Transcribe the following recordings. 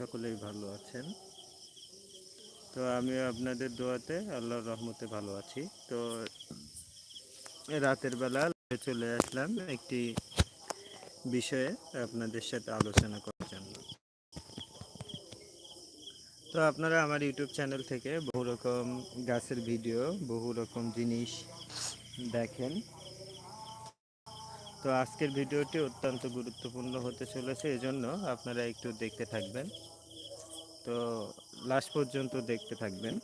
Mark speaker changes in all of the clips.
Speaker 1: সকলেই ভালো আছেন। তো আমি আপনাদের দোয়াতে আল্লাহর রহমতে ভালো আছি। তো রাতের বেলা চলে আসলাম একটি বিষয়ে আপনাদের সাথে আলোচনা করার জন্য। তো আপনারা আমার ইউটিউব চ্যানেল থেকে বহু রকম গাছের ভিডিও, বহু রকম জিনিস দেখেন। তো আজকের ভিডিওটি অত্যন্ত গুরুত্বপূর্ণ হতে চলেছে, এজন্য আপনারা একটু দেখতে থাকবেন। তো লাস্ট পর্যন্ত দেখতে থাকবেন।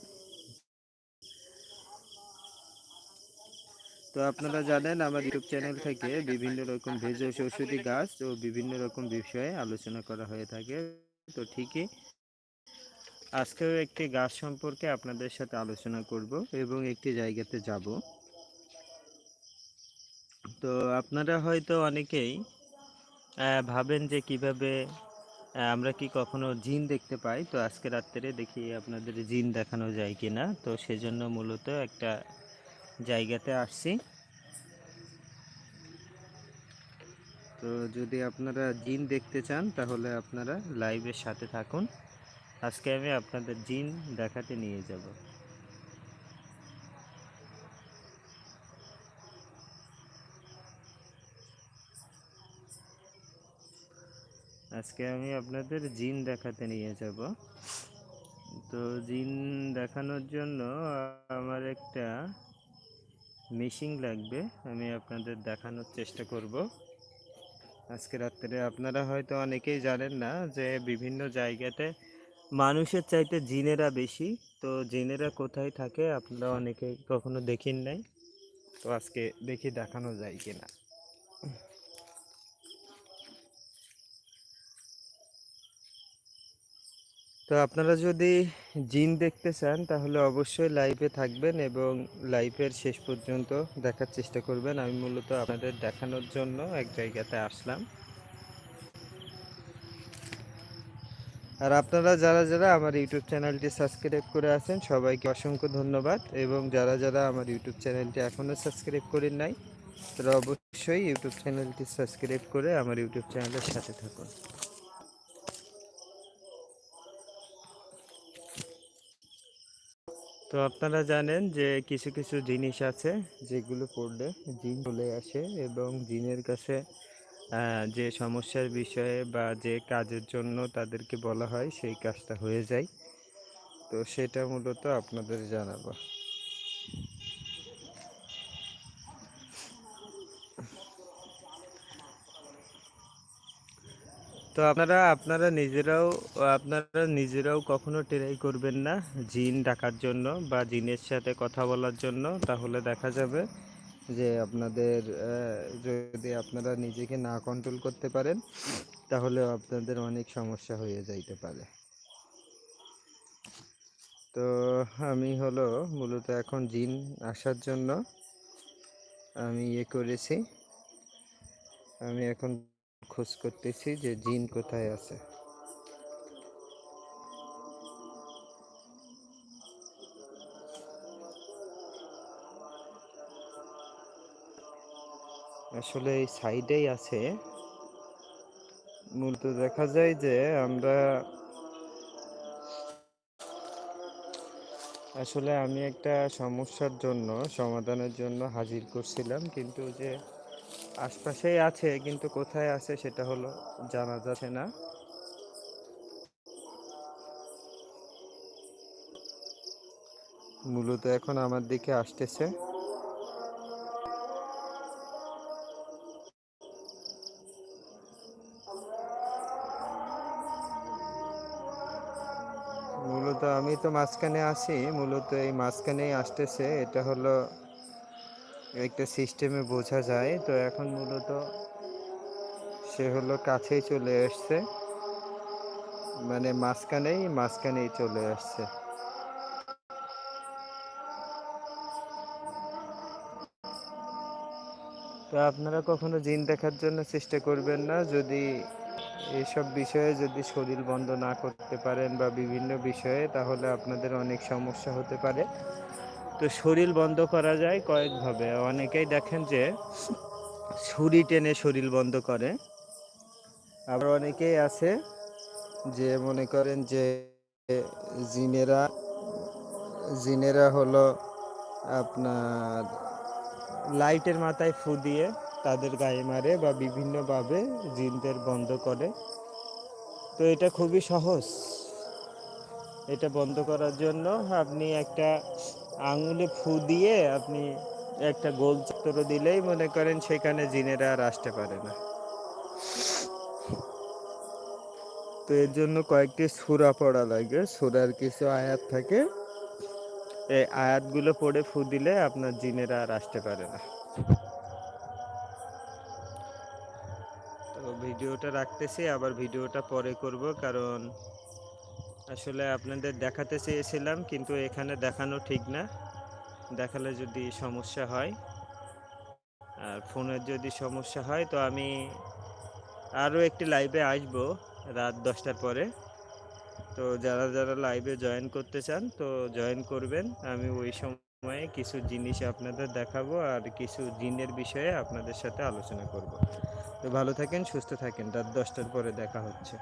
Speaker 1: তো আপনারা জানেন, আমার ইউটিউব চ্যানেল থেকে বিভিন্ন রকম ভেষজ ঔষধি গাছ ও বিভিন্ন রকম বিষয়ে আলোচনা করা হয়ে থাকে। তো ঠিকই আজকেও একটি গাছ সম্পর্কে আপনাদের সাথে আলোচনা করব এবং একটি জায়গাতে যাব। তো আপনারা হয়তো অনেকেই ভাবেন যে কীভাবে আমরা কি কখনো জিন দেখতে পাই? তো আজকে রাত্রে দেখি আপনাদের জিন দেখানো যায় কি না তো সেজন্য মূলত একটা জায়গাতে আসছি। তো যদি আপনারা জিন দেখতে চান, তাহলে আপনারা লাইভের সাথে থাকুন। আজকে আমি আপনাদের জিন দেখাতে নিয়ে যাব। আজকে আমি আপনাদের জিন দেখাতে নিয়ে যাব। তো জিন দেখানোর জন্য আমার একটা মেশিন লাগবে, আমি আপনাদের দেখানোর চেষ্টা করব। আজকে রাত্রে আপনারা হয়তো অনেকেই জানেন না যে বিভিন্ন জায়গাতে মানুষের চাইতে জিনেরা বেশি, তো জিনেরা কোথায় থাকে আপনারা অনেকেই কখনো দেখিন নাই। তো আজকে দেখি দেখানো যায় কিনা। তো আপনারা যদি জিন দেখতে চান, তাহলে অবশ্যই লাইভে থাকবেন এবং লাইভের শেষ পর্যন্ত দেখার চেষ্টা করবেন। আমি মূলত আপনাদের দেখানোর জন্য এক জায়গাতে আসলাম। আর আপনারা যারা যারা আমার ইউটিউব চ্যানেলটি সাবস্ক্রাইব করে আছেন, সবাইকে অসংখ্য ধন্যবাদ। এবং যারা যারা আমার ইউটিউব চ্যানেলটি এখনও সাবস্ক্রাইব করেন নাই, তারা অবশ্যই ইউটিউব চ্যানেলটি সাবস্ক্রাইব করে আমার ইউটিউব চ্যানেলের সাথে থাকুন। তো আপনারা জানেন যে কিছু কিছু জিনিস আছে যেগুলো পড়লে জিন চলে আসে এবং জিনের কাছে যে সমস্যার বিষয়ে বা যে কাজের জন্য তাদেরকে বলা হয় সেই কাজটা হয়ে যায়। তো সেটা মূলত আপনাদের জানাব। আপনারা আপনারা নিজেরাও আপনারা নিজেরাও কখনো ট্রাই করবেন না জিন ডাকার জন্য বা জিনের সাথে কথা বলার জন্য। তাহলে দেখা যাবে যে আপনাদের যদি আপনারা নিজেকে না কন্ট্রোল করতে পারেন, তাহলে আপনাদের অনেক সমস্যা হয়ে যাইতে পারে। তো আমি হলো মূলত এখন জিন আসার জন্য আমি ইয়ে করেছি। আমি এখন খোঁজ করতেছি যে জিন কোথায় আছে। আসলে এই সাইডেই আছে। মূলত দেখা যায় যে আমরা আসলে আমি একটা সমস্যার জন্য, সমাধানের জন্য হাজির করছিলাম, কিন্তু যে আশপাশেই আছে, কিন্তু কোথায় আছে সেটা হলো জানা যাচ্ছে না। মূলত এখন আমার দিকে আসতেছে। মূলত আমি তো মাঝখানে আসি মূলত এই মাঝখানেই আসতেছে, এটা হলো একটা সিস্টেমে বোঝা যায়। তো এখন মূলত সে হলো কাছেই চলে আসছে মানে মাঝখানেই মাঝখানেই চলে আসছে। তো আপনারা কখনো জিন দেখার জন্য চেষ্টা করবেন না। যদি এসব বিষয়ে যদি শরীর বন্ধ না করতে পারেন বা বিভিন্ন বিষয়ে, তাহলে আপনাদের অনেক সমস্যা হতে পারে। তো শরীর বন্ধ করা যায় কয়েকভাবে। অনেকেই দেখেন যে ছুরি টেনে শরীর বন্ধ করে। আবার অনেকেই আছে
Speaker 2: যে মনে করেন যে জিনেরা জিনেরা হলো আপনার
Speaker 1: লাইটের মাথায় ফু দিয়ে তাদের গায়ে মারে বা বিভিন্নভাবে জিনদের বন্ধ করে। তো এটা খুবই সহজ। এটা বন্ধ করার জন্য আপনি একটা আঙুলে ফু দিয়ে আপনি একটা গোল চত্বর দিলেই মনে করেন সেখানে জিনেরা আর আসতে পারে না। তো এর জন্য কয়েকটি সুরা পড়া লাগে। সুরার কিছু আয়াত থাকে। এই আয়াতগুলো পড়ে ফু দিলে আপনার জিনেরা আর আসতে পারে না। তো ভিডিওটা রাখতেছি, আবার ভিডিওটা পরে করব কারণ আসলে আপনাদের দেখাতে চেয়েছিলাম, কিন্তু এখানে দেখানো ঠিক না। দেখালে যদি সমস্যা হয়, আর ফোনের যদি সমস্যা হয়, তো আমি আরও একটি লাইভে আসব রাত দশটার পরে। তো যারা যারা লাইভে জয়েন করতে চান, তো জয়েন করবেন। আমি ওই সময়ে কিছু জিনিস আপনাদের দেখাবো আর কিছু জিনের বিষয়ে আপনাদের সাথে আলোচনা করব। তো ভালো থাকেন, সুস্থ থাকেন। রাত দশটার পরে দেখা হচ্ছে।